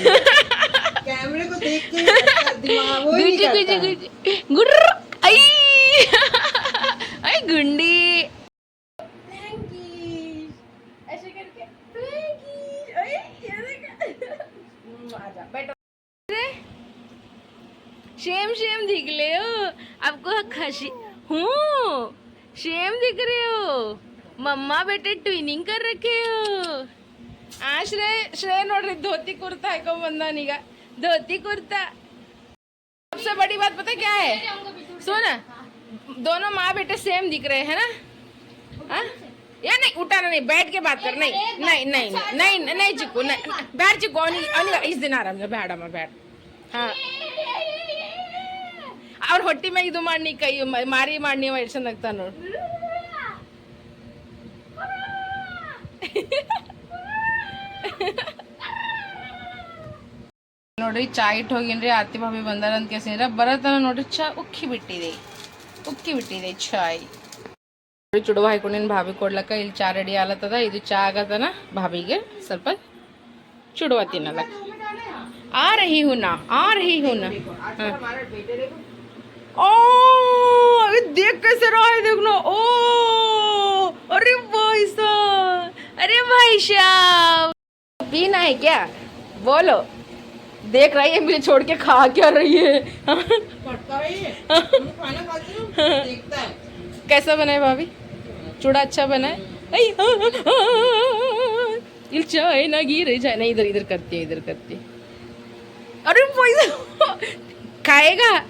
कैमरे को देख के दिमाग वो ही। आई। आई गुंडी। शेम शेम दिख ले हो। आपको खुशी हूँ शेम दिख रहे हो। मम्मा बेटे ट्विनिंग कर रखे हो। हाँ श्रेय श्रेय नोड्री धोती कुर्ता है को बंदा नहीं का। धोती कुर्ता। सबसे बड़ी बात पता क्या है? सुना दोनों माँ बेटे सेम दिख रहे हैं ना? हाँ या नहीं उठाना नहीं बैठ के बात कर नहीं। नहीं नहीं नहीं नहीं चिकू नहीं बैठ चिकू इस दिन आ रहा आराम बैठा मैं बैठ। हाँ। ಅವ್ರ ಹೊಟ್ಟಿ ಮ್ಯಾಗ ಇದು ಮಾಡಿ ಕೈ ಮಾರಿ ಮಾಡಿ ಎಷ್ಟು ಚಂದ ಆಗ್ತಾನ ನೋಡು. ನೋಡ್ರಿ ಚಾ ಇಟ್ಟು ಹೋಗಿನ್ರಿ ಆತಿ ಭಾಬಿ ಬಂದಾರ ಅಂತ ಕೇಸಿದ್ರ ಬರತನ ನೋಡ್ರಿ, ಚಾ ಉಕ್ಕಿ ಬಿಟ್ಟಿದೆ. ಉಕ್ಕಿ ಬಿಟ್ಟಿದೆ ಚಾಯ್. ನೋಡಿ, ಚುಡುವ ಹಾಕೊಂಡಿನ ಭಾಬಿ ಕೊಡ್ಲಕ್ಕ. ಇಲ್ಲಿ ಚಾ ರೆಡಿ ಆಲತ್ತದ. ಇದು ಚಾ ಆಗತನ ಭಾಬಿಗೆ ಸ್ವಲ್ಪ ಚುಡುವ ತಿನ್ನಲ್ಲ ಆ ರಹಿ ಹುನ ಆ ರಹಿ ಹುನ ಹಾಂ. ओ अरे देख कैसे रहा है देखना। ओ अरे भाई साहब अरे भाई साहब। पीना है क्या? बोलो। देख रही है मुझे छोड़ के खा क्या रही है? है? हो। है? कैसा बना है भाभी? चूड़ा अच्छा बना है? हाँ, चाय ना गिरे जाए। नहीं इधर इधर करती है इधर करती है। अरे खाएगा?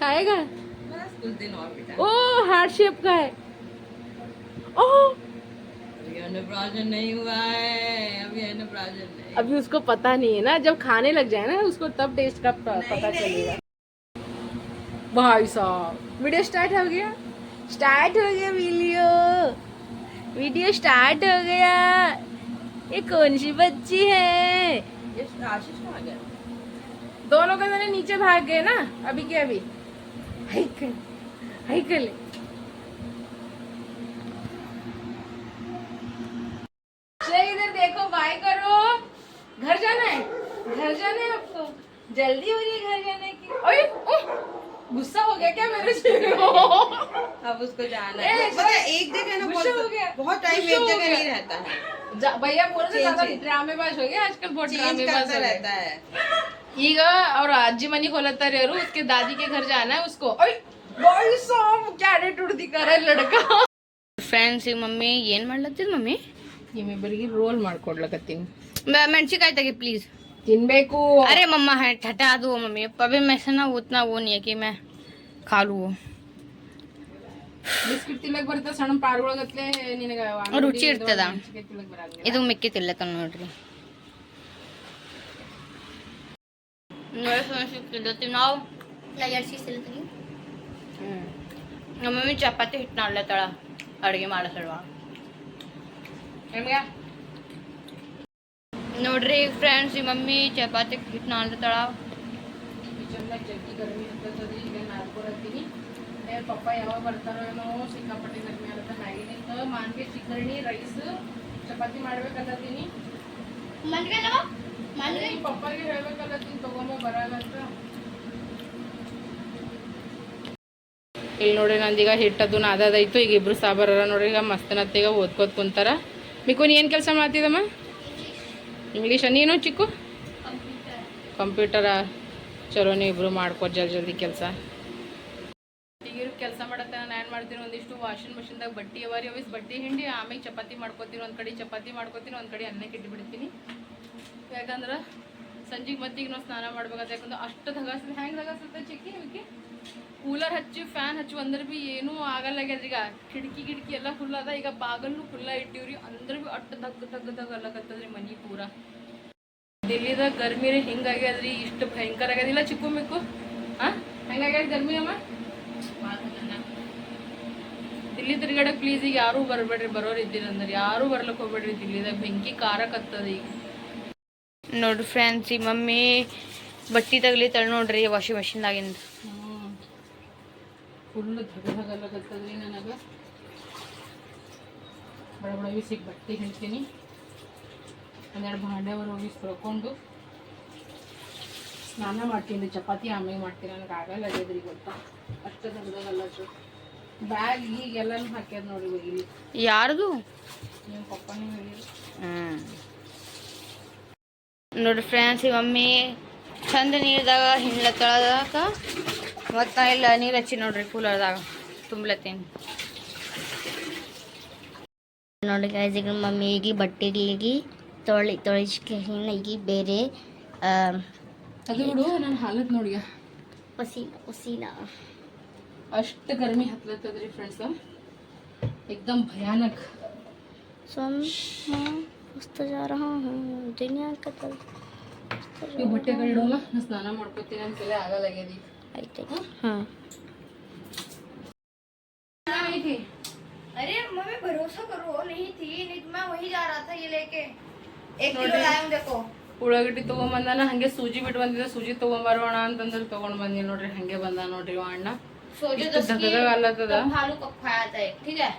खाएगा? बस कुछ दिन और बेटा ओ हार्ट शेप का है। ओ अभी नहीं हुआ है अभी नहीं। अभी उसको पता नहीं है ना जब खाने लग जाए ना उसको तब टेस्ट का पता चलेगा। भाई साहब वीडियो स्टार्ट हो गया? स्टार्ट हो गया वीडियो। वीडियो स्टार्ट हो गया। ये कौन सी बच्ची है? ये आशीष कहाँ गया? दोनों के जने नीचे भाग गए ना अभी के अभी। चले इधर देखो बाय करो। घर जाना है? घर जाना है आपको? जल्दी हो रही है घर जाने की। ओए ओह, गुस्सा हो गया क्या मेरे से? अब उसको जाना है। पता एक जगह ना गुस्सा हो गया। बहुत टाइम एक जगह नहीं रहता। है भैया बोल रहे. ड्रामेबाज हो गया आजकल बहुत ड्रामेबाज रहता है। ಈಗ ಅವ್ರ ಅಜ್ಜಿ ಮನೆಗೆ ಹೋಲತ್ತಾರ ಯಾರು उसके दादी के घर जाना है उसको ओए भाई साहब क्या एटीट्यूड दिखा रहा है लड़का ಫ್ರೆಂಡ್ಸ್ ಈಗ ಮಮ್ಮಿ ಏನ್ ಮಾಡ್ಲತ್ತಿದ್ ಮಮ್ಮಿ ನಿಮ್ಮಿಬ್ಬರಿಗೆ ರೋಲ್ ಮಾಡ್ಕೊಡ್ಲಕತ್ತೀನಿ ಮೆಣಸಿಕಾಯಿ ತೆಗಿ ಪ್ಲೀಸ್ ತಿನ್ಬೇಕು अरे मम्मा है ठटा दो मम्मी अभी मैं से ना उतना वो नहीं है कि मैं खा लूँ वो ಬಿಸ್ಕಿಟ್ ತಿನ್ನಕ್ ಬರ್ತಾ ಸಣ್ಣ ಪಾರ್ಗೊಳಗತ್ಲೆ ನಿನಗ ರುಚಿ ಇರ್ತದ. ತಿನ್ನಕ್ ಬರಂಗಿಲ್ಲ. ಇದು ಮಿಕ್ಕಿ ತಿಲ್ಲತ್ತ ನೋಡ್ರಿ ತಿಲ್ಲತ್ತೀವಿ ನಾವು ಎರಡು ಸೀಸ್ ಹ್ಞೂ ನಮ್ಮ ಮಮ್ಮಿ ಚಪಾತಿ ಹಿಟ್ಟು ನಾಡ್ಲತ್ತಾಳ ಅಡುಗೆ ಮಾಡಸಲ್ವಾ ನಿಮ್ಗೆ ನೋಡ್ರಿ ಫ್ರೆಂಡ್ಸ್ ಈ ಮಮ್ಮಿ ಚಪಾತಿ ಹಿಟ್ಟು ಕಿಚನ್ದಾಗ ಜಗ್ಗಿ ಗರ್ಮಿ ಇರ್ತೈತದ್ರಿ ಈಗ ನಾಲ್ಕೋರತ್ತೀನಿ ಏ ಪಪ್ಪ ಯಾವಾಗ ಬರ್ತಾರೋ ನಾವು ಸಿಕ್ಕಾಪಟ್ಟೆ ಗರ್ಮಿ ಆಗತ್ತ ಮ್ಯಾಗಿನಿಂದ ಮಾನ್ಗೆ ಚಿಕರಣಿ ರೈಸ್ ಚಪಾತಿ ಮಾಡ್ಬೇಕಲ್ಲತ್ತೀನಿ ಮನೆ? ಪಪ್ಪಗೆ ಹೇಳ್ಬೇಕಲ್ಲತ್ತೀನಿ ತಗೊಂಬ ಬರಲ್ಲಂತ ಇಲ್ಲಿ ನೋಡ್ರಿ ನಂದೀಗ ಹಿಟ್ಟದು ನಾದದೈತು ಈಗ ಇಬ್ರು ಸಾಬಾರ ನೋಡ್ರಿ ಈಗ ಮಸ್ತನತ್ತೀಗ ಓದ್ಕೋತ ಕುಂತಾರ. ಮಿಕ್ಕು ನೀ ಏನು ಕೆಲಸ ಮಾಡ್ತಿದಮ್ಮ? ಇಂಗ್ಲೀಷ ನೀನು ಚಿಕ್ಕು? ಕಂಪ್ಯೂಟರ ಚಲೋ ನೀವು ಇಬ್ರು ಮಾಡ್ಕೋ ಜಲ್ದಿ ಜಲ್ದಿ ಕೆಲಸ. ಕೆಲಸ ಮಾಡತ್ತೆ ನಾನು ಏನು ಮಾಡ್ತೀನಿ ಒಂದಿಷ್ಟು ವಾಷಿಂಗ್ ಮಷಿನ್ದಾಗ ಬಟ್ಟೆ ಅವಾರಿ ಅವಿಸ್ ಬಟ್ಟೆ ಹಿಂಡಿ ಆಮೇಲೆ ಚಪಾತಿ ಮಾಡ್ಕೋತೀನಿ ಒಂದು ಕಡೆ ಚಪಾತಿ ಮಾಡ್ಕೋತೀನಿ ಒಂದು ಕಡೆ ಅನ್ನಕ್ಕೆ ಇಟ್ಬಿಡ್ತೀನಿ. ಯಾಕಂದ್ರೆ ಸಂಜೆಗೆ ಮತ್ತೀಗ ನಾವು ಸ್ನಾನ ಮಾಡ್ಬೇಕಂತ ಯಾಕಂದ್ರೆ ಅಷ್ಟು ಧಗಾಸ್ತದೆ ಹೆಂಗೆ ಧಗಾಸ್ತದೆ ಚಿಕ್ಕಿ ಅದಕ್ಕೆ ಕೂಲರ್ ಹಚ್ಚಿ ಫ್ಯಾನ್ ಹಚ್ಚು ಅಂದ್ರೆ ಭೀ ಏನೂ ಆಗಲ್ಲಾಗ್ಯದ ಈಗ. ಕಿಟಕಿ ಗಿಟಕಿ ಎಲ್ಲ ಫುಲ್ ಅದ. ಈಗ ಬಾಗಲ್ನು ಫುಲ್ಲ ಇಟ್ಟಿವ್ರಿ ಅಂದ್ರೆ ಭೀ ಅಷ್ಟು ಧಗ್ ತಗ್ ಅಲ್ಲಕತ್ತದ್ರಿ ಮನಿ ಪೂರ. ದಿಲ್ಲಿದಾಗ ಗರ್ಮಿ ರೀ. ಹಿಂಗಾಗ್ಯದ್ರಿ ಇಷ್ಟು ಭಯಂಕರ ಆಗ್ಯದಿಲ್ಲ ಚಿಕ್ಕು ಮಿಕ್ಕು? ಹಾ ಹೆಂಗಾಗ್ಯದ ಗರ್ಮಿ ಅಮ್ಮ ದಿಲ್ಲಿ ತಿರ್ಗಾಡಕ್ ಪ್ಲೀಸ್ ಈಗ ಯಾರೂ ಬರಬೇಡ್ರಿ. ಬರೋರು ಇದ್ದೀರಂದ್ರೆ. ಯಾರೂ ಬರ್ಲಕ್ ಹೋಗ್ಬೇಡ್ರಿ. ದಿಲ್ಲಿದಾಗ ಬೆಂಕಿ ಕಾರಕತ್ತದ ಈಗ. ನೋಡ್ರಿ ಫ್ರೆಂಡ್ಸ್ ಈ ಮಮ್ಮಿ ಬಟ್ಟೆ ತಳ್ ನೋಡ್ರಿ ವಾಷಿಂಗ್ ಮಷಿನ್ದಾಗಿಂದ ಫುಲ್ ನನಗೆ. ಬಡ ಬಡ ಬಿಸಿಗೆ ಬಟ್ಟೆ ಹಿಂಡ್ತೀನಿ. ಒಂದೆರಡು ಹೋಗಿ ತೊಳ್ಕೊಂಡು ಸ್ನಾನ ಮಾಡ್ತೀನಿ. ಚಪಾತಿ ಆಮೇಲೆ ಮಾಡ್ತೀನಿ. ನನಗೆ ಆಗಲ್ಲ ಅದೇದ್ರಿ ಗೊತ್ತಾ? ಅಷ್ಟು ಧಗದಾಗಲ್ಲದು ಬ್ಯಾಗ್ ಈಗ ಎಲ್ಲನೂ ಹಾಕ್ಯದ ನೋಡಿ ಇಲ್ಲಿ. ಯಾರ್ದು? ನಿಮ್ಮ ಪಪ್ಪನೇ ಹೇಳಿ ಹ್ಮ್. ನೋಡ್ರಿ ಫ್ರೆಂಡ್ಸ್ ಈ ಮಮ್ಮಿ ಚಂದ ನೀರ್ದಾಗ ಹಿಂಡ್ಲತ್ತಳದಾಗ ಮತ್ತು ನಾ ಇಲ್ಲ ನೀರು ಹಚ್ಚಿ ನೋಡ್ರಿ ಕೂಲರ್ದಾಗ ತುಂಬ್ಲತ್ತೀನಿ ನೋಡಿ ಗೈಸ್ ಈಗ ಮಮ್ಮಿ ಈಗ ಬಟ್ಟೆಗಳಿಗೆ ತೊಳಿ ತೊಳಿಸ್ಕೆ ಈಗ ಬೇರೆ ಅದು ಬಿಡು ನಾನು ಹಾಲತ್ ನೋಡಿ ಪಸೀನ ಪಸೀನ ಅಷ್ಟು ಗರ್ಮಿ ಹತ್ಲತ್ತದ್ರಿ ಫ್ರೆಂಡ್ಸ್ एकदम भयानक ಸ್ವಂ ಮಸ್ತ್ ಜಾ ರಹಾ ಹೂಂ ದುನಿಯಾ का तो ಇವು ಬಟ್ಟೆಗಳು ಇಡೋಲ್ಲ ನಾ ಸ್ನಾನ ಮಾಡ್ಕೊತೀನಿ ನನ್ನ ಕೈಲಿ ಆಗಲ್ಲಾಗ್ಯದ ಐತೆ ಹಾಂ ಈಗ अरे मम्मी भरोसा करो नहीं थी नहीं तो मैं वही जा रहा था ये लेके एक किलो लाया हूँ देखो ಉಳ್ಳಾಗಡ್ಡಿ ತೊಗೊಂಬಂದಾನ ಹಂಗೆ ಸೂಜಿ ಬಿಟ್ಟು ಬಂದಿದ್ದೆ ಸೂಜಿ ತೊಗೊಂಬರೋಣ ಅಂತಂದ್ರೆ ತೊಗೊಂಡ್ ಬಂದಿ ನೋಡ್ರಿ ಹಂಗೆ ಬಂದ ನೋಡ್ರಿ ಇವ ಅಣ್ಣ सोचो ಇಷ್ಟು दस की ಧಗಧಗ ಅಲ್ಲತ್ತದ कब भालू कब खाया था एक, ठीक है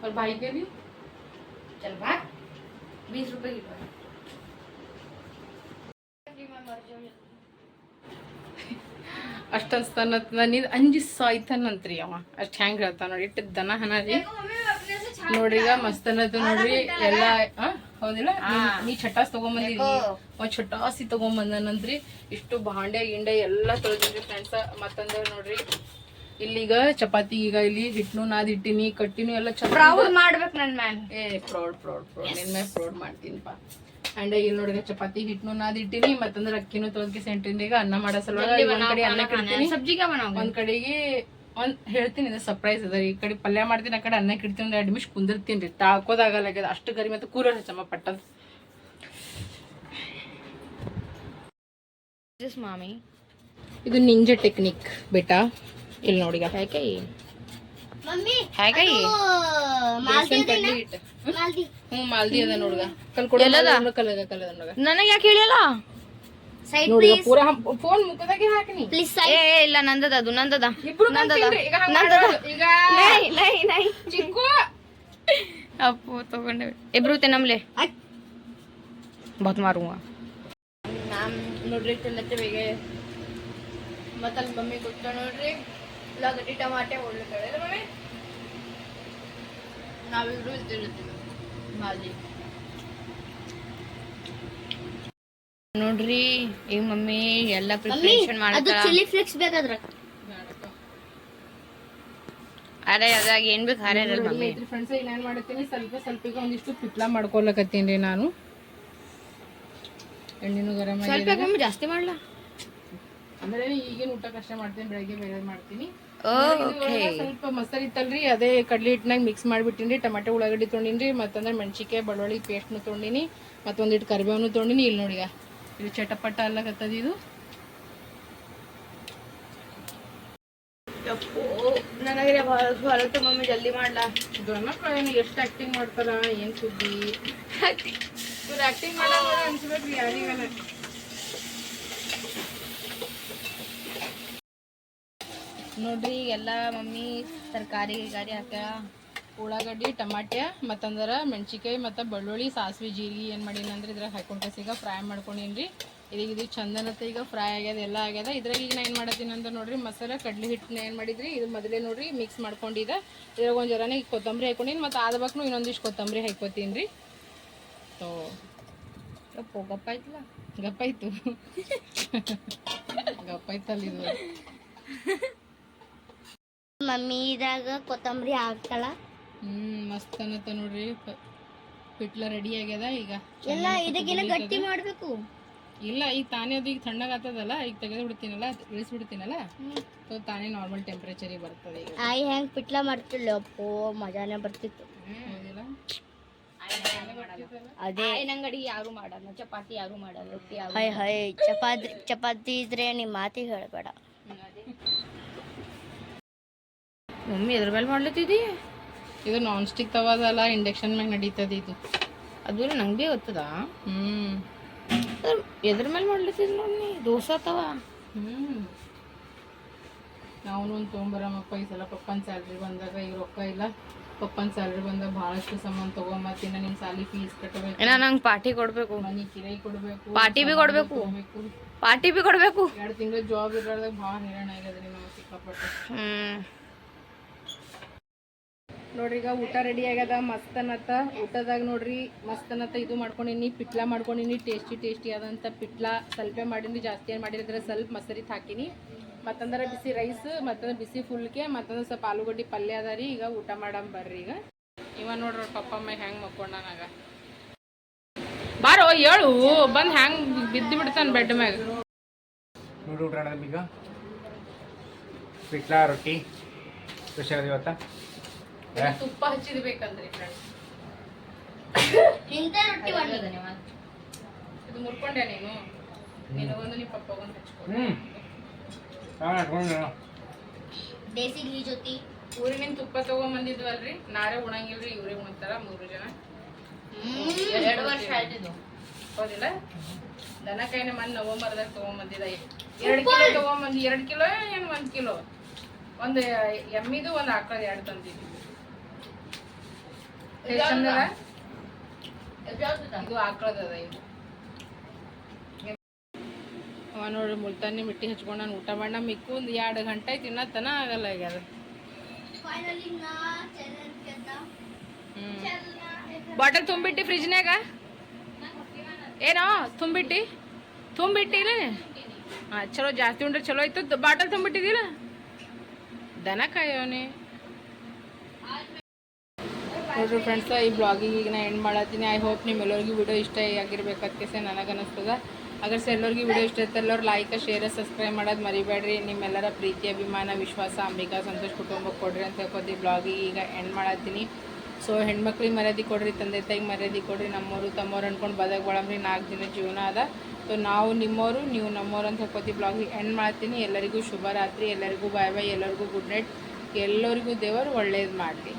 क्या आइसक्रीम आइसक्रीम खाया और भाई के भी चल भाग बीस रुपए की पड़ी मैं मर जाऊँ ಅಷ್ಟು ಅನ್ಸ್ತಾನ ನನಗೆ ಅಂಜಿ ಸಾಯ್ತಾನಂತ್ರಿ ಅವ ಅಷ್ಟು ಹೆಂಗ್ ಹೇಳ್ತಾನ ನೋಡಿ ಇಟ್ಟು ದನ ಹನ ರೀ देखो मम्मी मैं अपने से छा ನೋಡ್ರಿ ಈಗ ಮಸ್ತ್ ಅನ್ನತ್ತು ನೋಡ್ರಿ ಎಲ್ಲ ಆ, ಹೌದಿಲ್ಲ ನೀ- ನೀ ಚಟಾಸ್ ತಗೊಂಬಂದಿದ್ರಿ ಒಂದ್ ಚಟಾಸಿ ತಗೊಂಬಂದನಂತ್ರಿ ಇಷ್ಟು ಭಾಂಡೆ ಗಿಂಡೆ ಎಲ್ಲ ತೊಳೆದ್ರಿ ಫ್ರೆಂಡ್ಸ್ ಮತ್ತಂದ್ರೆ ನೋಡ್ರಿ ಇಲ್ಲಿಗ ಚಪಾತಿ ಈಗ ಇಲ್ಲಿ ಹಿಟ್ನು ನಾದ್ ಇಟ್ಟಿನಿ ಕಟ್ಟಿನೂ ಎಲ್ಲ ಚಪಾತಿ. ಮಾಡ್ಬೇಕು ಮ್ಯಾನ್ ಏ ಪ್ರೌಡ್ ಪ್ರೌಡ್ ಪ್ರೌಡ್ ನಿನ್ ಮ್ಯಾಗ ಪ್ರೌಡ್ ಮಾಡ್ತೀನಿಪ್ಪ ಅಂಡ್ ಇಲ್ಲಿ ನೋಡಿದ್ರೆ ಚಪಾತಿ ಹಿಟ್ನು ನಾದ್ ಇಟ್ಟಿನಿ ಮತ್ತಂದ್ರೆ ಅಕ್ಕಿನೂ ತೊಳ್ಕೆ ಸೆಂಟಿಂದ ಅನ್ನ ಮಾಡೋ ಸಲುವಾಗಿ ಒಂದ್ ಕಡೆ ಅನ್ನ ಕಿಡ್ತೀನಿ ಸಬ್ಜಿಗೆ ಒಂದ್ ಕಡೆಗೆ ಒಂದ್ ಹೇಳ್ತೀನಿ ಇದು ಸರ್ಪ್ರೈಸ್ ಅದ. ಈ ಕಡೆ ಪಲ್ಯ ಮಾಡ್ತೀನಿ ಆ ಕಡೆ ಅನ್ನ ಕಿಡ್ತೀನಿ ಅಂದ್ರೆ ಅಡ್ಮಿಷ್ ಕುಂದಿರ್ತೀನಿ ರೀ. ತಾಕೋದಾಗಲ್ಲ ಅಷ್ಟು ಗರಿ ಮತ್ತೆ ಕೂಲರ್ ಹಚ್ಚಮ್ಮ ಪಟ್ಟದ್ ಮಾಮಿ. ಇದು ನಿಂಜ ಟೆಕ್ನಿಕ್ ಬೇಟಾ. ಇಲ್ಲಿ ನೋಡಿ ಹೇಗೆ? ಹೇಗೆ? ಹ್ಞೂ ಮಾಲ್ದಿ ಅದ ನೋಡ್ಗ ಕಲ್ಕೊಡ ಕಲದ ಕಲದ ನೋಡ್ಗ ನನಗೆ ಯಾಕೆ ಹೇಳಿಲ್ಲ? ಫೋನ್ ಏ ಇಲ್ಲ ನಂದದ ಅದು ನಂದದ. ಇಬ್ರು ನಂದದ. ನಂದದ. ಈಗ ನೈ ನೈ ನೈ. ಚಿಕ್ಕು. ಇಬ್ರು ನೋಡ್ರಿ ತಿನ್ನತ್ತೆ ಮತ್ತಲ್ಲಿ ಮಮ್ಮಿ ಕೊಟ್ಟ ನೋಡ್ರಿ. ಉಳ್ಳಾಗಡ್ಡಿ ಟಮಾಟೆ ಒಳ್ಳೆ ಮಮ್ಮಿ. ನಾವಿಬ್ರು ತಿನ್ನುತ್ತೀವಿ ಮಾಲಿ ನೋಡ್ರಿ ಈಗ ಮಮ್ಮಿ ಎಲ್ಲ ಪ್ರಿಪರೇಷನ್ ಅದು ಮಾಡತ್ತಾರ ಚಿಲ್ಲಿ ಫ್ಲೇಕ್ಸ್ ಬೇಕಾದ್ರ? ಅರೆ ಅದಾಗ ಏನ್ ಬೇಕು ಅರೆ ಮಮ್ಮಿ. ಫ್ರೆಂಡ್ಸ್ ಈಗ ನಾನು ಮಾಡ್ತೀನಿ? ಸ್ವಲ್ಪ ಸ್ವಲ್ಪ ಈಗ ಒಂದಿಷ್ಟು ಪಿತ್ಲಾ ಮಾಡ್ಕೊಳಕತ್ತೀನಿ ನಾನು. ಎಣ್ಣೆನು ಗರಂ ಸ್ವಲ್ಪ ಜಾಸ್ತಿ ಮಾಡ್ಲಾ? ಅಂದ್ರೆ ಈಗಿನ ಊಟ ಕಷ್ಟ ಮಾಡ್ತೀನಿ ಬೆಳಗ್ಗೆ ಬೇರೆ ಮಾಡ್ತೀನಿ. ಓ ಇದು ಒಳಗೆ ಸ್ವಲ್ಪ ಮೊಸರು ಇತ್ತಲ್ರಿ ಅದೇ ಕಡ್ಲಿ ಹಿಟ್ಟಿನಾಗ ಮಿಕ್ಸ್ ಮಾಡಿಬಿಟ್ಟಿನಿ ಟಮಾಟೆ ಉಳ್ಳಾಗಡ್ಡಿ ತೊಂಡಿನ್ರಿ ಮತ್ತಂದ್ರೆ ಮೆಣಸಿಕಾಯಿ ಬೆಳ್ಳುಳ್ಳಿ ಪೇಸ್ಟ್ನು ತೊಂಡಿನಿ ಮತ್ತೊಂದಿಟ್ಟು ಕರಿಬೇವನು ತೊಂಡಿನಿ ಇಲ್ಲಿ ನೋಡಿಗ ಇದು ಚಟಪಟ ಅಲ್ಲಾಗತ್ತದ ಇದು. ನನಗೆ ಹೊರತು ಮಮ್ಮಿ ಜಲ್ದಿ ಮಾಡ್ಲಾ. ಎಷ್ಟು ಆಕ್ಟಿಂಗ್ ಮಾಡ್ತಾರ ಏನ್ ಸುದ್ದಿ? ಇವ್ರು ಆಕ್ಟಿಂಗ್ ಮಾಡೋ ಅನ್ಸ್ಬೇಕ್ರಿ ಯಾರಿಗಾನ. ನೋಡ್ರಿ ಎಲ್ಲ ಮಮ್ಮಿ ತರಕಾರಿ ಗಿರ್ಕಾರಿ ಹಾಕ್ಯಾಳ. ಉಳ್ಳಾಗಡ್ಡಿ, ಟಮಾಟ್ಯ, ಮತ್ತಂದ್ರೆ ಮೆಣಸಿಕಾಯಿ ಮತ್ತು ಬೆಳ್ಳುಳ್ಳಿ, ಸಾಸಿವೆ, ಜೀರಿಗೆ ಏನು ಮಾಡೀನಿ ಅಂದ್ರೆ ಇದ್ರಾಗ ಹಾಕೊಂಡು ಕಸಿಗ ಫ್ರೈ ಮಾಡ್ಕೊಂಡೀನಿ ಇದೀಗ ಇದು ಚಂದನತ್ತೆ ಈಗ ಫ್ರೈ ಆಗ್ಯದ, ಎಲ್ಲ ಆಗ್ಯದ. ಇದ್ರಾಗ ಈಗ ನಾ ಏನು ಮಾಡತ್ತೀನಿ ಅಂದ್ರೆ ನೋಡ್ರಿ ಮಸಾಲೆ ಕಡ್ಲಿ ಹಿಟ್ಟನ್ನ ಏನು ಮಾಡಿದ್ರಿ, ಇದು ಮೊದಲೇ ನೋಡ್ರಿ ಮಿಕ್ಸ್ ಮಾಡ್ಕೊಂಡಿದ್ದೆ ಇದ್ರಾಗ ಒಂದು ಜರನೇ ಕೊತ್ತಂಬರಿ ಹಾಕೊಂಡೀನಿ ಮತ್ತು ಆದ ಇನ್ನೊಂದಿಷ್ಟು ಕೊತ್ತಂಬರಿ ಹಾಕೋತೀನಿ ರೀ ತೋ ಯಪ್ಪೋ ಗಪ್ಪ ಐತಲ್ಲ ಗಪ್ಪಾಯ್ತು ಗಪ್ಪಾಯ್ತಲ್ಲ ಇದು. ಮಮ್ಮಿ ಇದ್ರಾಗ ಕೊತ್ತಂಬರಿ ಹಾಕ್ತಾಳ. ಹ್ಮ್ ಮಸ್ತ್ ಅನ್ನತ್ತ ನೋಡ್ರಿ. ಪ- ಪಿಟ್ಲ ರೆಡಿ ಆಗ್ಯದ ಈಗ. ಎಲ್ಲ ಇದಕ್ಕಿನ್ನ ಗಟ್ಟಿ ಮಾಡ್ಬೇಕು. ಇಲ್ಲ ಈಗ ತಾನೇ ಅದು ಈಗ ತಣ್ಣಗೆ ಆಗ್ತದಲ್ಲ ಈಗ ತೆಗೆದು ಬಿಡ್ತೀನಲ್ಲ ಇಳಿಸ್ಬಿಡ್ತೀನಲ್ಲ ಸೊ ತಾನೇ ನಾರ್ಮಲ್ ಟೆಂಪ್ರೇಚರಿಗೆ ಬರ್ತದೆ ಈಗ. ಆಯಿ ಹೆಂಗ್ ಪಿಟ್ಲ ಮಾಡ್ತಿಲ್ಲ ಅಪ್ಪೋ ಮಜಾನೇ ಬರ್ತಿತ್ತು. ಅದೇ. ಅಂಗಡಿ ಯಾರು ಮಾಡಲ್ಲ ಚಪಾತಿ ಯಾರು ಮಾಡಲ್ಲ ರೊಟ್ಟಿ ಯಾರು ಹೈ ಹೈ ಚಪಾತಿ ಚಪಾತಿ ಇದ್ರೆ ನಿಮ್ಮ ಮಾತಿ ಹೇಳಬೇಡ. ಮಮ್ಮಿ ಎದ್ರ ಮೇಲೆ ಮಾಡ್ಲತ್ತಿದಿ ಇದು ನಾನ್ ಸ್ಟಿಕ್ ತವಾದಲ್ಲ ಇಂಡಕ್ಷನ್ ಮ್ಯಾಗ ನಡೀತದೆ ಇದು. ಅದು ನಂಗೆ ಭೀ ಗೊತ್ತದ? ಹ್ಮ್. ಎದ್ರ ಮೇಲೆ ಮಾಡ್ಲತ್ತಿದ್ ನೋಡಿ ದೋಸೆ ತವ? ಹ್ಮ್. ನಾವು ಒಂದು ತೊಗೊಂಬರಮ್ಮಪ್ಪ ಈ ಸಲ ಪಪ್ಪನ ಸ್ಯಾಲ್ರಿ ಬಂದಾಗ ಈಗ ರೊಕ್ಕ ಇಲ್ಲ. ಪಪ್ಪನ ಸ್ಯಾಲ್ರಿ ಬಂದಾಗ ಭಾಳಷ್ಟು ಸಾಮಾನು ತೊಗೊಂಬತ್ತಿನ ನಿಮ್ಮ ಸಾಲಿ ಫೀಸ್ ಕಟ್ಟಬೇಕು ಏನೋ ನಂಗೆ ಪಾರ್ಟಿ ಕೊಡ್ಬೇಕು. ಮನಿ ಕಿರಾಯಿ ಕೊಡಬೇಕು ಪಾರ್ಟಿ ಬಿ ಕೊಡ್ಬೇಕು. ಪಾರ್ಟಿ ಬಿ ಕೊಡ್ಬೇಕು. ಎರಡು ತಿಂಗಳ ಜಾಬ್ ಇರೋದಾಗ ಭಾಳ ಹೈರಾಣ ಆಗ್ಯದ್ರಿ ನಾವು ಸಿಕ್ಕಾಪಟ್ಟೆ. ಹ್ಮ್. ನೋಡ್ರಿ, ಈಗ ಊಟ ರೆಡಿ ಆಗ್ಯದ, ಮಸ್ತ್ ಅನ್ನತ್ತ. ಊಟದಾಗ ನೋಡ್ರಿ, ಮಸ್ತ್ ಅನ್ನತ್ತ. ಇದು ಮಾಡ್ಕೊಂಡಿನಿ, ಪಿಟ್ಲಾ ಮಾಡ್ಕೊಂಡಿನಿ. ಟೇಸ್ಟಿ ಟೇಸ್ಟಿ ಆದಂಥ ಪಿಟ್ಲಾ. ಸ್ವಲ್ಪ ಮಾಡಿನಿ ಜಾಸ್ತಿ ಏನು ಮಾಡಿದ್ರೆ ಸ್ವಲ್ಪ ಮಸರಿತ್ ಹಾಕಿನಿ. ಮತ್ತಂದ್ರೆ ಬಿಸಿ ರೈಸ್ ಮತ್ತಂದ್ರೆ ಬಿಸಿ ಫುಲ್ಕೆ ಮತ್ತಂದ್ರೆ ಸ್ವಲ್ಪ ಆಲೂಗಡ್ಡೆ ಪಲ್ಯ ಅದ ರೀ. ಈಗ ಊಟ ಮಾಡಮ್ ಬರ್ರಿ ಈಗ. ಇವ ನೋಡ್ರಿ ಪಪ್ಪ, ಅಮ್ಮ ಹೆಂಗೆ ಮಕ್ಕೊಂಡನಾಗ ಬಾರೋ, ಹೇಳು. ಬಂದು ಹೆಂಗೆ ಬಿದ್ದು ಬಿಡ್ತಾನೆ ಬೆಡ್ ಮ್ಯಾಗ. ನೋಡಿ ಊಟ ಈಗ. ಪಿಟ್ಲಾ ರೊಟ್ಟಿ. ಸ್ಪೆಷಲ್ ಇವತ್ತ. ತುಪ್ಪ ಹಚ್ಚಿದ್ ಬೇಕಂದ್ರಿ ಫ್ರೆಂಡ್ಸ್ ಇಂಥ ರೊಟ್ಟಿ ಮಾಡಿದ ಇದು ಮುರ್ಕೊಂಡೆ ನೀನು. ನಿನಗೊಂದು ನಿಮ್ಮ ಪಪ್ಪ ಒಂದು ಹಚ್ಕೊಂಡು ನಾನ್ ನಾನು. ದೇಸಿ ಘೀ ಜೊತೆ? ಊರಿನಿಂದ ತುಪ್ಪ ತಗೊಂಬಂದಿದ್ವಲ್ರಿ ನಾರೇ ಉಣಂಗಿಲ್ರಿ ಇವ್ರಿಗೆ ಉಣ್ತಾರ ಮೂರು ಜನ. ಎರಡು ವರ್ಷ ಆಯ್ತಿದ್ದು ಹೌದಿಲ್ಲ? ದನ ಕೈನ ಮನ್ ನವಂಬರ್ದಾಗ ತಗೊಂಬಂದಿದ ಎರಡು ಕಿಲೋ ತಗೊಂಬಂದು. ಎರಡು ಕಿಲೋ ಏನು ಒಂದು ಕಿಲೋ? ಒಂದು ಎಮ್ಮಿದು ಒಂದು ಆಕಳದ ಎರಡು ತಂದಿದ್ವಿ? ಇದು ಆಕಳದದ ಇದು. ಅವ ನೋಡ್ರಿ ಮುಲ್ತಾನಿ ಮಿಟ್ಟಿ ಹಚ್ಕೊಂಡು ನಾನು ಊಟ ಮಾಡಿ ನಮ್ಮ ಮಿಕ್ಕು ಒಂದು ಎರಡು ಗಂಟೆ ತಿನ್ನತನ ಆಗಲ್ಲ ಆಗ್ಯದ ಫೈನಲಿ ನಾ ಚಾಲೆಂಜ್ ಗೆದ್ದ ಹ್ಮ್. ಬಾಟಲ್ ತುಂಬಿಟ್ಟಿ ಫ್ರಿಜ್ನಾಗ ಏನೋ ತುಂಬಿಟ್ಟಿ? ತುಂಬಿಟ್ಟಿಲ್ಲ ಹಾಂ ಚಲೋ ಜಾಸ್ತಿ ಉಂಡ್ರೆ ಚಲೋ ಆಯ್ತು ಬಾಟಲ್ ತುಂಬಿಟ್ಟಿದ್ದಿಲ್ಲ ದನ ಕಾಯೋನೆ. ನೋಡ್ರಿ ಫ್ರೆಂಡ್ಸ್ ಈ ಬ್ಲಾಗಿಗೆ ಈಗ ನಾ ಎಂಡ್ ಮಾಡತ್ತೀನಿ. ಐ ಹೋಪ್ ನಿಮ್ಮೆಲ್ಲರಿಗೂ ವಿಡಿಯೋ ಇಷ್ಟ ಆಗಿರ್ಬೇಕಂತ ನನಗೆ ಅನಿಸ್ತದ ಅಗರ್ ಸರ್, ಎಲ್ಲರಿಗೂ ವಿಡಿಯೋ ಇಷ್ಟ ಇತ್ತು ಎಲ್ಲರೂ ಲೈಕ್ ಶೇರ್ ಸಬ್ಸ್ಕ್ರೈಬ್ ಮಾಡೋದು ಮರಿಬೇಡ್ರಿ. ನಿಮ್ಮೆಲ್ಲರ ಪ್ರೀತಿ, ಅಭಿಮಾನ, ವಿಶ್ವಾಸ, ಅಂಬಿಕಾ, ಸಂತೋಷ್ ಕುಟುಂಬಕ್ಕೆ ಕೊಡ್ರಿ ಅಂತ ಹೇಳ್ಕೊತಿ ಬ್ಲಾಗಿಗೆ ಈಗ ಎಂಡ್ ಮಾಡತ್ತೀನಿ. ಸೊ ಹೆಣ್ಮಕ್ಳಿಗೆ ಮರ್ಯಾದೆ ಕೊಡ್ರಿ, ತಂದೆ ತಾಯಿಗೆ ಮರ್ಯಾದೆ ಕೊಡ್ರಿ. ನಮ್ಮವರು ತಮ್ಮವ್ರು ಅಂದ್ಕೊಂಡು ಬದಕ್ ಬಳಮ್ರಿ. ನಾಲ್ಕು ದಿನ ಜೀವನ ಅದ. ಸೊ ನಾವು ನಿಮ್ಮವರು ನೀವು ನಮ್ಮವ್ರು ಅಂತ ಹೇಳ್ಕೊತೀವಿ. ಬ್ಲಾಗಿಗೆ ಎಂಡ್ ಮಾಡ್ತೀನಿ. ಎಲ್ಲರಿಗೂ ಶುಭರಾತ್ರಿ. ಎಲ್ಲರಿಗೂ ಬಾಯ್ ಬಾಯ್ ಎಲ್ಲರಿಗೂ ಗುಡ್ ನೈಟ್ ಎಲ್ಲರಿಗೂ ದೇವರು ಒಳ್ಳೇದು ಮಾಡಲಿ.